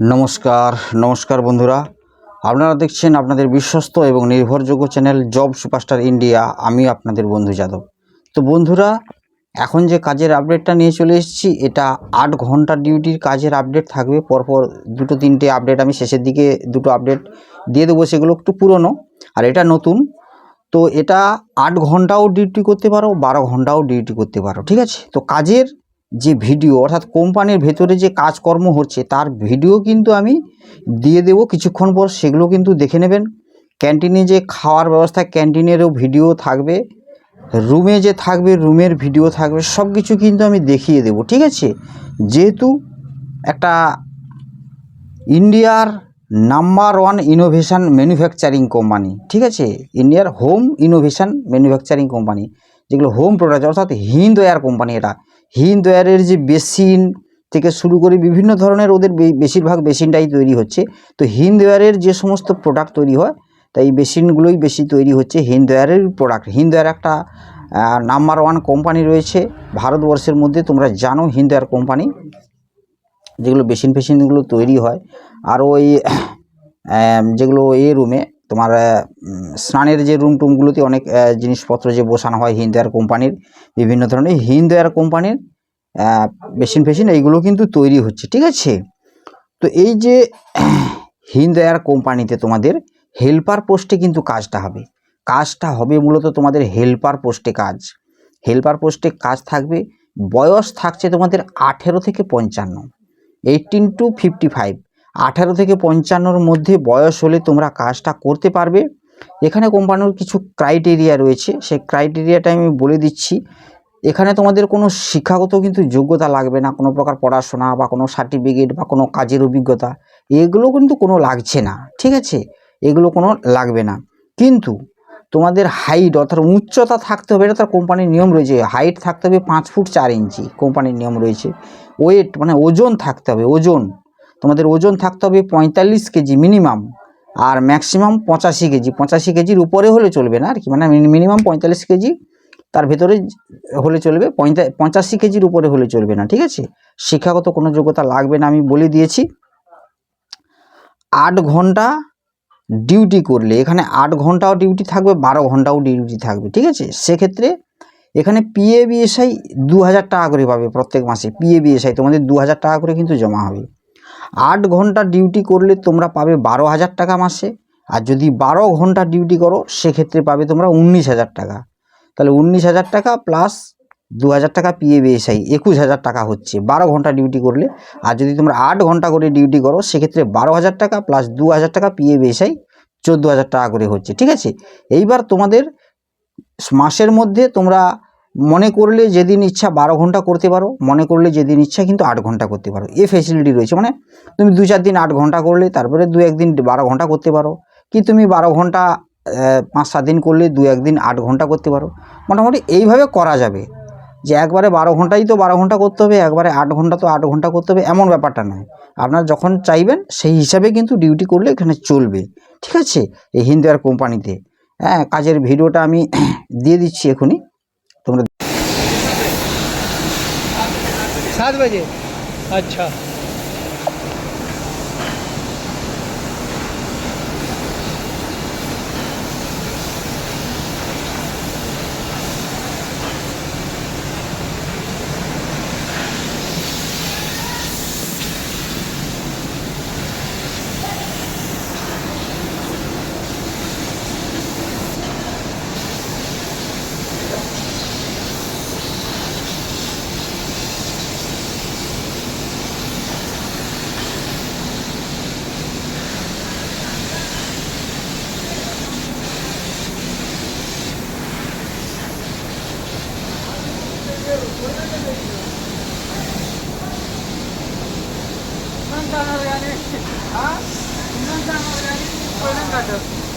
নমস্কার নমস্কার বন্ধুরা। আপনারা দেখছেন আপনাদের বিশ্বস্ত এবং নির্ভরযোগ্য চ্যানেল জব সুপারস্টার ইন্ডিয়া। আমি আপনাদের বন্ধু যাদব। তো বন্ধুরা, এখন যে কাজের আপডেটটা নিয়ে চলে এসেছি, এটা আট ঘণ্টা ডিউটির কাজের আপডেট থাকবে। পরপর দুটো, তিনটে আপডেট আমি শেষের দিকে দুটো আপডেট দিয়ে দেবো, সেগুলো একটু পুরনো, আর এটা নতুন। তো এটা আট ঘন্টাও ডিউটি করতে পারো, বারো ঘন্টাও ডিউটি করতে পারো, ঠিক আছে? তো কাজের যে ভিডিও, অর্থাৎ কোম্পানির ভেতরে যে কাজকর্ম হচ্ছে, তার ভিডিও কিন্তু আমি দিয়ে দেবো কিছুক্ষণ পর, সেগুলো কিন্তু দেখে নেবেন। ক্যান্টিনে যে খাওয়ার ব্যবস্থা, ক্যান্টিনেরও ভিডিও থাকবে, রুমে যে থাকবে, রুমের ভিডিও থাকবে সব কিছু কিন্তু আমি দেখিয়ে দেবো, ঠিক আছে? যেহেতু একটা ইন্ডিয়ার number one innovation manufacturing company, ঠিক আছে? ইন্ডিয়ার হোম ইনোভেশন ম্যানুফ্যাকচারিং কোম্পানি। যেগুলো হোম প্রোডাক্ট অর্থাৎ হিন্দ এয়ার কোম্পানি এটা। হিন্দ এয়ারের যে বেসিন থেকে শুরু করে বিভিন্ন ধরনের ওদের বেশিরভাগ বেসিনটাই তৈরি হচ্ছে। তো হিন্দ এয়ারের যে সমস্ত প্রোডাক্ট তৈরি হয় তাই বেসিনগুলোই বেশি তৈরি হচ্ছে হিন্দ এয়ারের প্রোডাক্ট হিন্দ এয়ার একটা নাম্বার ওয়ান কোম্পানি রয়েছে ভারতবর্ষের মধ্যে। তোমরা জানো হিন্দ এয়ার কোম্পানি যেগুলো বেসিন ফেসিনগুলো তৈরি হয়। আর ওই যেগুলো এ রুমে তোমার স্নানের যে রুম টুমগুলোতে অনেক জিনিসপত্র যে বসানো হয় হিন্দ এয়ার কোম্পানির বিভিন্ন ধরনের হিন্দ এয়ার কোম্পানির মেশিন ফেশিন এইগুলো কিন্তু তৈরি হচ্ছে, ঠিক আছে? তো এই যে, হিন্দ এয়ার কোম্পানিতে তোমাদের হেল্পার পোস্টে কিন্তু কাজটা হবে। কাজটা হবে মূলত তোমাদের হেল্পার পোস্টে কাজ। হেল্পার পোস্টে কাজ থাকবে, বয়স থাকছে তোমাদের আঠেরো থেকে পঞ্চান্ন। এইটিন টু ফিফটি ফাইভ আঠারো থেকে পঞ্চান্নর মধ্যে বয়স হলে তোমরা কাজটা করতে পারবে। এখানে কোম্পানির কিছু ক্রাইটেরিয়া রয়েছে। সেই ক্রাইটেরিয়াটা আমি বলে দিচ্ছি। এখানে তোমাদের কোনো শিক্ষাগত কিন্তু যোগ্যতা লাগবে না, কোনো প্রকার পড়াশোনা বা কোনো সার্টিফিকেট বা কোনো কাজের অভিজ্ঞতা। এগুলো কিন্তু কোনো লাগছে না, ঠিক আছে? এগুলো কোনো লাগবে না। কিন্তু তোমাদের হাইট অর্থাৎ উচ্চতা থাকতে হবে, এটা তার কোম্পানির নিয়ম রয়েছে। হাইট থাকতে হবে পাঁচ ফুট চার ইঞ্চি, কোম্পানির নিয়ম রয়েছে। ওয়েট মানে ওজন থাকতে হবে, ওজন। তোমাদের ওজন থাকতে হবে পঁয়তাল্লিশ কেজি মিনিমাম আর ম্যাক্সিমাম পঁচাশি কেজি। পঁচাশি কেজির উপরে হলে চলবে না আর কি মানে মিনিমাম পঁয়তাল্লিশ কেজি তার ভেতরে হলে চলবে, পঁয়তা পঁচাশি কেজির উপরে হলে চলবে না, ঠিক আছে? শিক্ষাগত কোনো যোগ্যতা লাগবে না, আমি বলে দিয়েছি। আট ঘণ্টা ডিউটি করলে, এখানে আট ঘন্টাও ডিউটি থাকবে, বারো ঘন্টাও ডিউটি থাকবে, ঠিক আছে? সেক্ষেত্রে এখানে পিএ বিএসআই দু হাজার টাকা করে পাবে প্রত্যেক মাসে। পিএ বিএসআই তোমাদের দু হাজার টাকা করে কিন্তু জমা হবে। আট ঘণ্টা ডিউটি করলে তোমরা পাবে বারো হাজার টাকা মাসে। আর যদি বারো ঘণ্টা ডিউটি করো, সেক্ষেত্রে পাবে তোমরা উনিশ হাজার টাকা। তাহলে উনিশ হাজার টাকা প্লাস দু হাজার টাকা পিএ বিএসআই একুশ হাজার টাকা হচ্ছে। বারো ঘণ্টা ডিউটি করলে, আর যদি তোমরা আট ঘণ্টা করে ডিউটি করো, সেক্ষেত্রে বারো হাজার টাকা প্লাস দু হাজার টাকা পিএ বিএসআই চোদ্দ হাজার টাকা করে হচ্ছে। ঠিক আছে? এইবার তোমাদের মাসের মধ্যে তোমরা মনে করলে যেদিন ইচ্ছা বারো ঘণ্টা করতে পারো, মনে করলে যেদিন ইচ্ছা কিন্তু আট ঘণ্টা করতে পারো। এ ফেসিলিটি রয়েছে। মানে তুমি দু চার দিন আট ঘণ্টা করলে, তারপরে দু একদিন বারো ঘণ্টা করতে পারো। কি তুমি বারো ঘণ্টা পাঁচ সাত দিন করলে দু একদিন আট ঘণ্টা করতে পারো? মোটামুটি এইভাবে করা যাবে। যে একবারে বারো ঘন্টাই তো বারো ঘণ্টা করতে হবে, একবারে আট ঘণ্টা তো আট ঘণ্টা করতে হবে, এমন ব্যাপারটা নয়। আপনারা যখন চাইবেন, সেই হিসাবে কিন্তু ডিউটি করলে এখানে চলবে। ঠিক আছে? এই হিন্দু কোম্পানিতে হ্যাঁ কাজের ভিডিওটা আমি দিয়ে দিচ্ছি এখনই। सात बजे। अच्छा। 教个开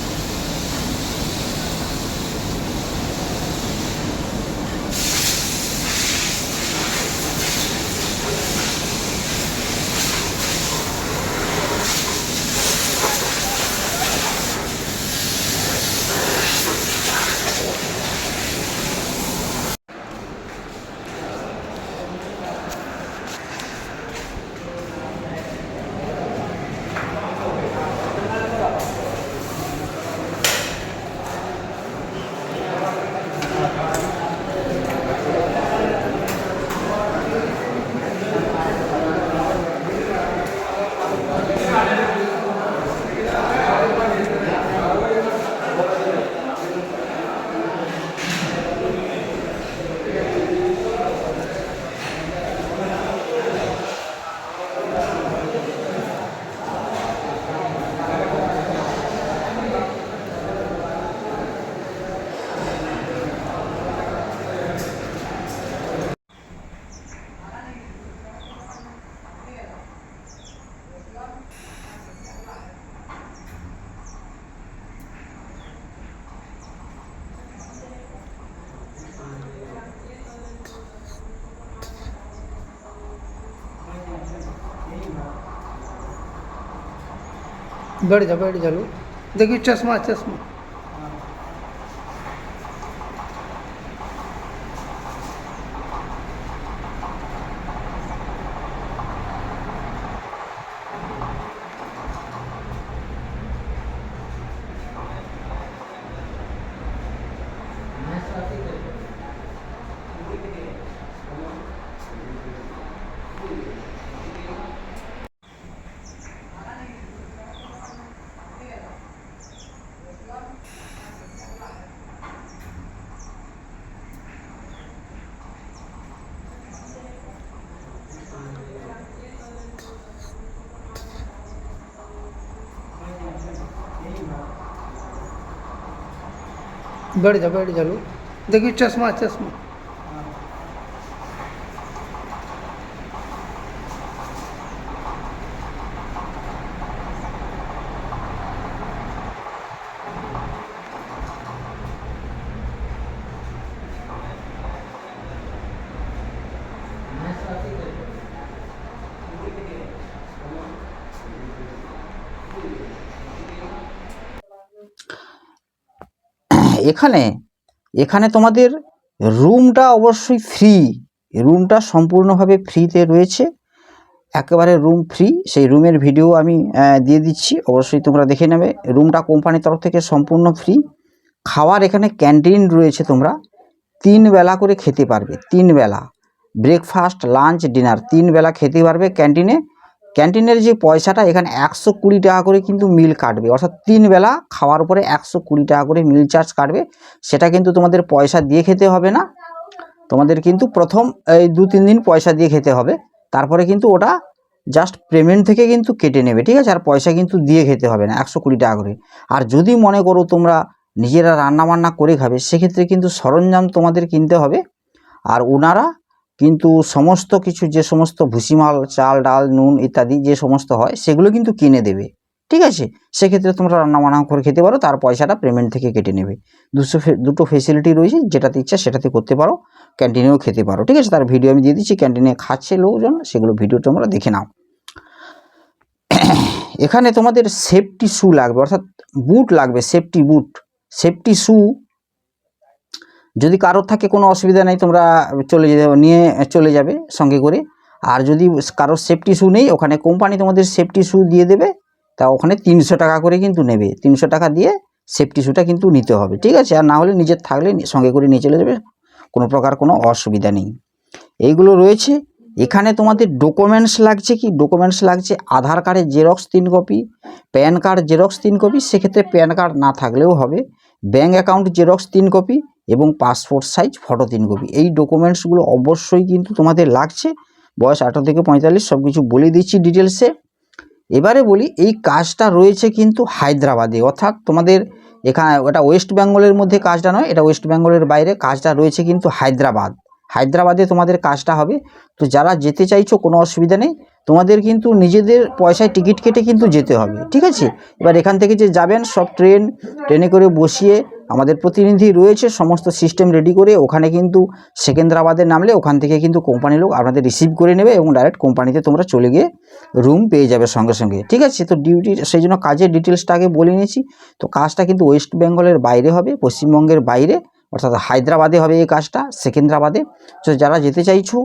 बैठ जा बैठ जा लो देखिए चश्मा चश्मा। बैठ जा बैठ जा लो देखिए चश्मा चश्मा এখানে এখানে তোমাদের রুমটা অবশ্যই ফ্রি রুমটা সম্পূর্ণভাবে ফ্রিতে রয়েছে। একেবারে রুম ফ্রি সেই রুমের ভিডিও আমি দিয়ে দিচ্ছি। অবশ্যই তোমরা দেখে নেবে। রুমটা কোম্পানির তরফ থেকে সম্পূর্ণ ফ্রি খাওয়ার এখানে ক্যান্টিন রয়েছে তোমরা। তিন বেলা করে খেতে পারবে। তিন বেলা। ব্রেকফাস্ট লাঞ্চ ডিনার তিন বেলা খেতে পারবে ক্যান্টিনে ক্যান্টিনের যে পয়সাটা, এখানে একশো কুড়ি টাকা করে কিন্তু মিল কাটবে। অর্থাৎ তিন বেলা খাওয়ার পরে একশো কুড়ি টাকা করে মিল চার্জ কাটবে। সেটা কিন্তু তোমাদের পয়সা দিয়ে খেতে হবে না। তোমাদের কিন্তু প্রথম এই দু তিন দিন পয়সা দিয়ে খেতে হবে। তারপরে কিন্তু ওটা জাস্ট পেমেন্ট থেকে কিন্তু কেটে নেবে, ঠিক আছে? আর পয়সা কিন্তু দিয়ে খেতে হবে না, একশো কুড়ি টাকা করে। আর যদি মনে করো তোমরা নিজেরা রান্না বান্না করে খাবে, সেক্ষেত্রে কিন্তু সরঞ্জাম তোমাদের কিনতে হবে। আর ওনারা কিন্তু সমস্ত কিছু, যে সমস্ত ভুসিমাল, চাল, ডাল, নুন ইত্যাদি যে সমস্ত হয়, সেগুলো কিন্তু কিনে দেবে। ঠিক আছে? সেক্ষেত্রে তোমরা রান্না বান্না করে খেতে পারো, তার পয়সাটা পেমেন্ট থেকে কেটে নেবে। দুশো দুটো ফেসিলিটি রয়েছে, যেটাতে ইচ্ছা সেটাতে করতে পারো ক্যান্টিনেও খেতে পারো। ঠিক আছে? তার ভিডিও আমি দিয়ে দিচ্ছি ক্যান্টিনে খাচ্ছে লোকজন, সেগুলো ভিডিও তোমরা দেখে নাও। এখানে তোমাদের সেফটি শু লাগবে, অর্থাৎ বুট লাগবে সেফটি বুট সেফটি শু যদি কারোর থাকে কোনো অসুবিধা নেই, তোমরা চলে যেতে, নিয়ে চলে যাবে সঙ্গে করে। আর যদি কারোর সেফটি শ্যু নেই, ওখানে কোম্পানি তোমাদের সেফটি শ্যু দিয়ে দেবে, তা ওখানে তিনশো টাকা করে কিন্তু নেবে। তিনশো টাকা দিয়ে সেফটি শ্যুটা কিন্তু নিতে হবে, ঠিক আছে? আর না হলে নিজের থাকলে সঙ্গে করে নিয়ে চলে যাবে, কোনো প্রকার কোনো অসুবিধা নেই। এইগুলো রয়েছে। এখানে তোমাদের ডকুমেন্টস লাগছে কি? ডকুমেন্টস লাগছে আধার কার্ডের জেরক্স তিন কপি প্যান কার্ড জেরক্স তিন কপি সেক্ষেত্রে প্যান কার্ড না থাকলেও হবে। ব্যাঙ্ক অ্যাকাউন্ট জেরক্স তিন কপি এবং পাসপোর্ট সাইজ ফটো তিন কপি। এই ডকুমেন্টসগুলো অবশ্যই কিন্তু তোমাদের লাগছে। বয়স আঠারো থেকে পঁয়তাল্লিশ সব কিছু বলে দিচ্ছি ডিটেলসে এবারে বলি, এই কাজটা রয়েছে কিন্তু হায়দ্রাবাদে। অর্থাৎ তোমাদের এখানে ওটা ওয়েস্ট বেঙ্গলের মধ্যে কাজটা নয়, এটা ওয়েস্ট বেঙ্গলের বাইরে কাজটা রয়েছে কিন্তু হায়দ্রাবাদ। হায়দ্রাবাদে তোমাদের কাজটা হবে। তো যারা যেতে চাইছো, কোনো অসুবিধা নেই। তোমাদের কিন্তু নিজেদের পয়সায় টিকিট কেটে কিন্তু যেতে হবে। ঠিক আছে? এবার এখান থেকে যে যাবেন, সব ট্রেন, ট্রেনে করে বসিয়ে আমাদের প্রতিনিধি রয়েছে, সমস্ত সিস্টেম রেডি করে ওখানে কিন্তু সেকেন্দ্রাবাদে নামলে ওখান থেকে কিন্তু কোম্পানির লোক আপনাদের রিসিভ করে নেবে এবং ডাইরেক্ট কোম্পানিতে তোমরা চলে গিয়ে রুম পেয়ে যাবে সঙ্গে সঙ্গে। ঠিক আছে? তো ডিউটি সেই জন্য কাজের ডিটেলসটা আগে বলে নিয়েছি। তো কাজটা কিন্তু ওয়েস্ট বেঙ্গলের বাইরে হবে, পশ্চিমবঙ্গের বাইরে, অর্থাৎ হায়দ্রাবাদে হবে এই কাজটা, সেকেন্দ্রাবাদে। তো যারা যেতে চাইছো,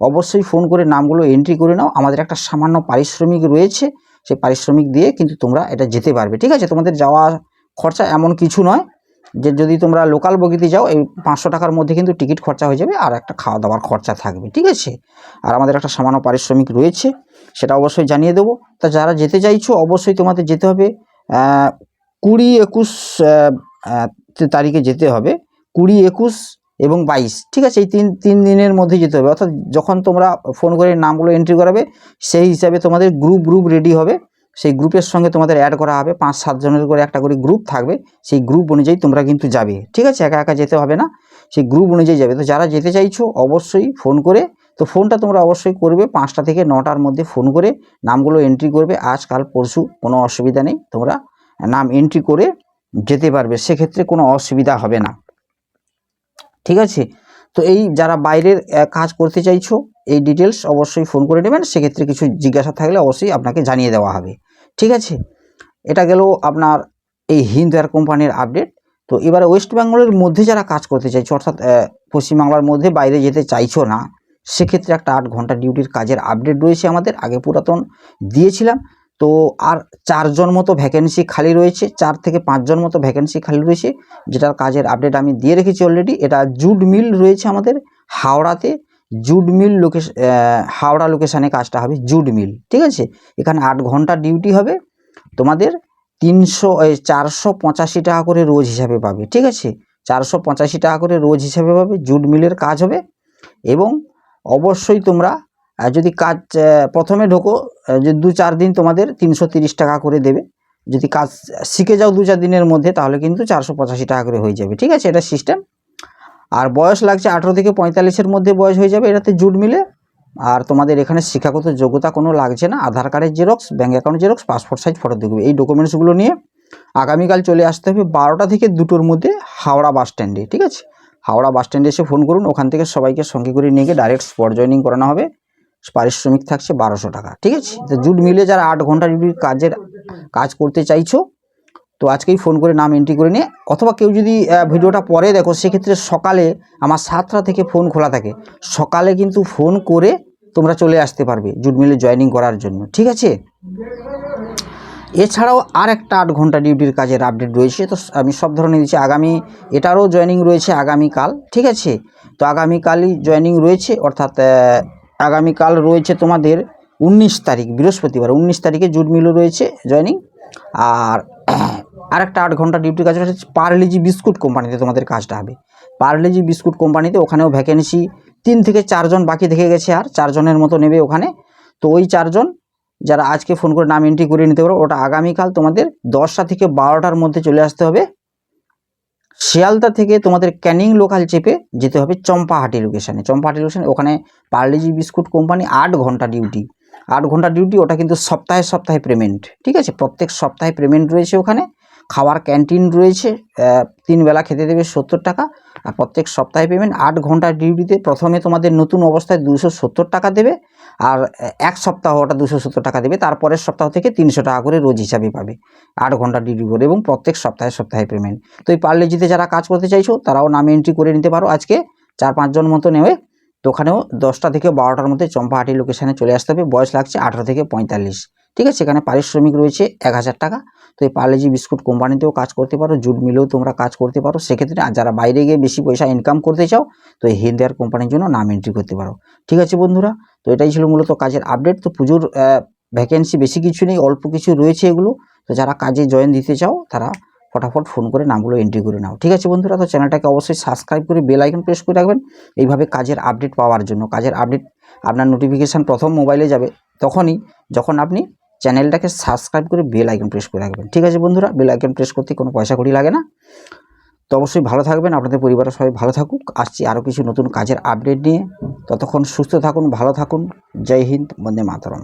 অবশ্যই ফোন করে নামগুলো এন্ট্রি করে নাও। আমাদের একটা সামান্য পারিশ্রমিক রয়েছে, সেই পারিশ্রমিক দিয়ে কিন্তু তোমরা এটা যেতে পারবে। ঠিক আছে? তোমাদের যাওয়া খরচা এমন কিছু নয়। যে যদি তোমরা লোকাল বগিতে যাও, এই পাঁচশো টাকার মধ্যে কিন্তু টিকিট খরচা হয়ে যাবে আর একটা খাওয়া দাওয়ার খরচা থাকবে, ঠিক আছে? আর আমাদের একটা সামান্য পারিশ্রমিক রয়েছে, সেটা অবশ্যই জানিয়ে দেবো। তা যারা যেতে চাইছো, অবশ্যই তোমাদের যেতে হবে কুড়ি একুশ তারিখে যেতে হবে, কুড়ি একুশ এবং বাইশ, ঠিক আছে? এই তিন তিন দিনের মধ্যে যেতে হবে। অর্থাৎ যখন তোমরা ফোন করে নামগুলো এন্ট্রি করাবে, সেই হিসাবে তোমাদের গ্রুপ গ্রুপ রেডি হবে। সেই গ্রুপের সঙ্গে তোমাদের অ্যাড করা হবে। পাঁচ সাতজনের করে একটা করে গ্রুপ থাকবে। সেই গ্রুপ অনুযায়ী তোমরা কিন্তু যাবে। ঠিক আছে? একা একা যেতে হবে না। সেই গ্রুপ অনুযায়ী যাবে। তো যারা যেতে চাইছো, অবশ্যই ফোন করে। তো ফোনটা তোমরা অবশ্যই করবে। পাঁচটা থেকে নটার মধ্যে ফোন করে নামগুলো এন্ট্রি করবে। আজ, কাল, পরশু কোনো অসুবিধা নেই। তোমরা নাম এন্ট্রি করে যেতে পারবে। সেক্ষেত্রে কোনো অসুবিধা হবে না। ঠিক আছে? তো এই যারা বাইরের কাজ করতে চাইছো এই ডিটেলস অবশ্যই ফোন করে নেবেন। সেক্ষেত্রে কিছু জিজ্ঞাসা থাকলে অবশ্যই আপনাকে জানিয়ে দেওয়া হবে। ঠিক আছে? এটা গেল আপনার এই হিন্দ এয়ার কোম্পানির আপডেট তো এবারে ওয়েস্ট বেঙ্গলের মধ্যে যারা কাজ করতে চাইছো, অর্থাৎ পশ্চিমবাংলার মধ্যে বাইরে যেতে চাইছো না, সেক্ষেত্রে একটা আট ঘণ্টা ডিউটির কাজের আপডেট রয়েছে আমাদের। আগে পুরাতন দিয়েছিলাম। তো আর চারজন মতো ভ্যাকেন্সি খালি রয়েছে, চার থেকে পাঁচজন মতো ভ্যাকেন্সি খালি রয়েছে, যেটার কাজের আপডেট আমি দিয়ে রেখেছি অলরেডি এটা জুড মিল রয়েছে আমাদের হাওড়াতে। জুড মিল লোকেশ হাওড়া লোকেশানে কাজটা হবে জুড মিল ঠিক আছে? এখানে আট ঘণ্টা ডিউটি হবে, তোমাদের তিনশো চারশো পঁচাশি টাকা করে রোজ হিসাবে পাবে, ঠিক আছে? চারশো পঁচাশি টাকা করে রোজ হিসাবে পাবে জুড মিলের কাজ হবে এবং অবশ্যই তোমরা যদি কাজ প্রথমে ঢোকো যে দু চার দিন তোমাদের তিনশো তিরিশ টাকা করে দেবে, যদি কাজ শিখে যাও দু চার দিনের মধ্যে, তাহলে কিন্তু চারশো পঁচাশি টাকা করে হয়ে যাবে, ঠিক আছে? এটা সিস্টেম আর বয়স লাগছে আঠেরো থেকে পঁয়তাল্লিশের মধ্যে বয়স হয়ে যাবে এটাতে জুট মিলে। আর তোমাদের এখানে শিক্ষাগত যোগ্যতা কোনো লাগছে না। আধার কার্ডের xerox, bank account xerox, passport size photo দেখবে। এই ডকুমেন্টসগুলো নিয়ে আগামীকাল চলে আসতে হবে বারোটা থেকে দুটোর মধ্যে হাওড়া বাস স্ট্যান্ডে, ঠিক আছে? হাওড়া বাস স্ট্যান্ডে এসে ফোন করুন, ওখান থেকে সবাইকে সঙ্গে করে নিয়ে গিয়ে ডাইরেক্ট স্পট জয়নিং করানো হবে। পারিশ্রমিক থাকছে বারোশো টাকা, ঠিক আছে? তো জুট মিলে যারা আট ঘণ্টা কাজের, কাজ করতে চাইছো তো আজকেই ফোন করে নাম এন্ট্রি করে নিয়ে, অথবা কেউ যদি ভিডিওটা পরে দেখো, সেক্ষেত্রে সকালে আমার সাতটা থেকে ফোন খোলা থাকে। সকালে কিন্তু ফোন করে তোমরা চলে আসতে পারবে জুট মিলে জয়েনিং করার জন্য, ঠিক আছে? এছাড়াও আর একটা আট ঘণ্টা ডিউটির কাজের আপডেট রয়েছে, তো আমি সব ধরনের দিচ্ছি। আগামী, এটারও জয়েনিং রয়েছে আগামীকাল, ঠিক আছে? তো আগামীকালই জয়েনিং রয়েছে, অর্থাৎ আগামীকাল রয়েছে তোমাদের উনিশ তারিখ, বৃহস্পতিবার, উনিশ তারিখে জুট মিলও রয়েছে জয়েনিং আর আরেকটা আট ঘণ্টা ডিউটি কাজ হচ্ছে পার্লেজি বিস্কুট কোম্পানিতে তোমাদের কাজটা হবে। পার্লেজি বিস্কুট কোম্পানিতে ওখানেও ভ্যাকেন্সি তিন থেকে চারজন বাকি থেকে গেছে আর, চারজনের মতো নেবে ওখানে। তো ওই চারজন যারা আজকে ফোন করে নাম এন্ট্রি করে নিতে পারো, ওটা আগামীকাল তোমাদের দশটা থেকে বারোটার মধ্যে চলে আসতে হবে। শিয়ালদা থেকে তোমাদের ক্যানিং লোকাল চেপে যেতে হবে চম্পাহাটি লোকেশানে চম্পাহাটি লোকেশানে ওখানে পার্লেজি বিস্কুট কোম্পানি আট ঘণ্টা ডিউটি আট ঘণ্টা ডিউটি ওটা কিন্তু সপ্তাহে সপ্তাহে পেমেন্ট ঠিক আছে? প্রত্যেক সপ্তাহে পেমেন্ট রয়েছে ওখানে। খাওয়ার ক্যান্টিন রয়েছে তিন বেলা খেতে দেবে সত্তর টাকা আর প্রত্যেক সপ্তাহে পেমেন্ট আট ঘণ্টা ডিউটিতে প্রথমে তোমাদের নতুন অবস্থায় দুশো সত্তর টাকা দেবে আর এক সপ্তাহ ওটা দুশো সত্তর টাকা দেবে, তারপরের সপ্তাহ থেকে তিনশো টাকা করে রোজ হিসাবে পাবে আট ঘণ্টা ডিউটি করে এবং প্রত্যেক সপ্তাহে সপ্তাহে পেমেন্ট তো এই পার্লেজিতে যারা কাজ করতে চাইছো, তারাও নাম এন্ট্রি করে নিতে পারো আজকে। চার পাঁচজন মতো নেবে, তো ওখানেও দশটা থেকে বারোটার মধ্যে চম্পাহাটি লোকেশানে চলে আসতে হবে, বয়স লাগছে আঠারো থেকে পঁয়তাল্লিশ। ঠিক আছে? এখানে পারিশ্রমিক রয়েছে এক হাজার টাকা। তো এই পার্লেজি বিস্কুট কোম্পানিতেও কাজ করতে পারো, জুট মিলেও তোমরা কাজ করতে পারো। সেক্ষেত্রে আর যারা বাইরে গিয়ে বেশি পয়সা ইনকাম করতে চাও, তো এই হিন্দার কোম্পানির জন্য নাম এন্ট্রি করতে পারো। ঠিক আছে বন্ধুরা? তো এটাই ছিল মূলত কাজের আপডেট তো পুজোর ভ্যাকেন্সি বেশি কিছু নেই, অল্প কিছু রয়েছে এগুলো। তো যারা কাজে জয়েন দিতে চাও, তারা ফটাফট ফোন করে নামগুলো এন্ট্রি করে নাও। ঠিক আছে বন্ধুরা? তো চ্যানেলটাকে অবশ্যই সাবস্ক্রাইব করে বেল আইকন প্রেস করে রাখবেন। এইভাবে কাজের আপডেট পাওয়ার জন্য। কাজের আপডেট আপনার নোটিফিকেশান প্রথম মোবাইলে যাবে, তখনই যখন আপনি চ্যানেলটাকে সাবস্ক্রাইব করে বেল আইকন প্রেস করে রাখবেন। ঠিক আছে বন্ধুরা, বেল আইকন প্রেস করতে কোনো পয়সা কড়ি লাগে না। তো অবশ্যই ভালো থাকবেন, আপনাদের পরিবারের সবাই ভালো থাকুক। আসছি আরও কিছু নতুন কাজের আপডেট নিয়ে। ততক্ষণ সুস্থ থাকুন, ভালো থাকুন। জয় হিন্দ, বন্দে মাতরম।